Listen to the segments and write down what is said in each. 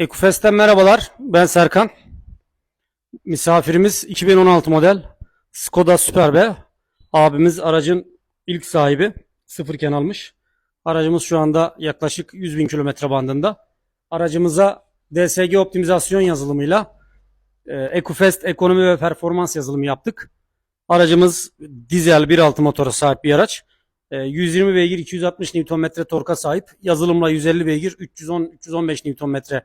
Ekufest'ten merhabalar. Ben Serkan. Misafirimiz 2016 model Skoda Superb. Abimiz aracın ilk sahibi. Sıfırken almış. Aracımız şu anda yaklaşık 100 bin kilometre bandında. Aracımıza DSG optimizasyon yazılımıyla e, Ecofest ekonomi ve performans yazılımı yaptık. Aracımız dizel 1.6 motora sahip bir araç. E, 120 beygir 260 Nm torka sahip. Yazılımla 150 beygir 310-315 Nm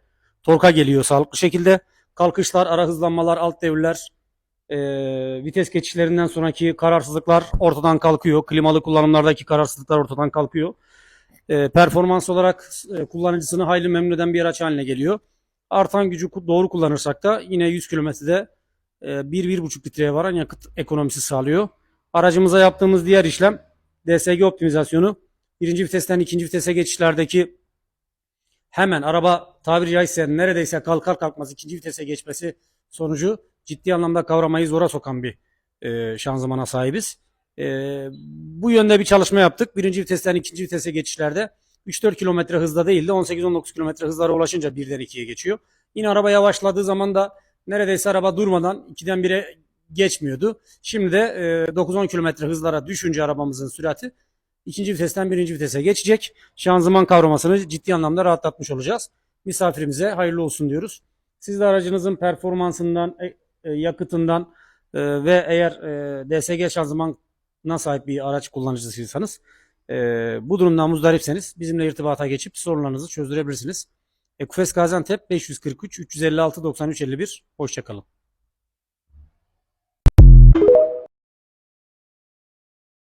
torka geliyor sağlıklı şekilde. Kalkışlar, ara hızlanmalar, alt devirler, e, vites geçişlerinden sonraki kararsızlıklar ortadan kalkıyor. Klimalı kullanımlardaki kararsızlıklar ortadan kalkıyor. E, performans olarak e, kullanıcısını hayli memnun eden bir araç haline geliyor. Artan gücü doğru kullanırsak da yine 100 kilometrede e, 1-1,5 litreye varan yakıt ekonomisi sağlıyor. Aracımıza yaptığımız diğer işlem DSG optimizasyonu. Birinci vitesten ikinci vitese geçişlerdeki hemen araba tabiri caizse neredeyse kalkar kalkmaz ikinci vitese geçmesi sonucu ciddi anlamda kavramayı zora sokan bir e, şanzımana sahibiz. E, bu yönde bir çalışma yaptık. Birinci vitesten ikinci vitese geçişlerde 3-4 kilometre hızda değil de 18-19 kilometre hızlara ulaşınca birden ikiye geçiyor. Yine araba yavaşladığı zaman da neredeyse araba durmadan 2'den 1'e geçmiyordu. Şimdi de e, 9-10 kilometre hızlara düşünce arabamızın sürati ikinci vitesten birinci vitese geçecek. Şanzıman kavramasını ciddi anlamda rahatlatmış olacağız. Misafirimize hayırlı olsun diyoruz. Siz de aracınızın performansından, e, e, yakıtından e, ve eğer DSG şanzımana sahip bir araç kullanıcısıysanız bu durumdan muzdaripseniz bizimle irtibata geçip sorunlarınızı çözdürebilirsiniz. Ekufes Gaziantep 543 356 93 51 Hoşçakalın.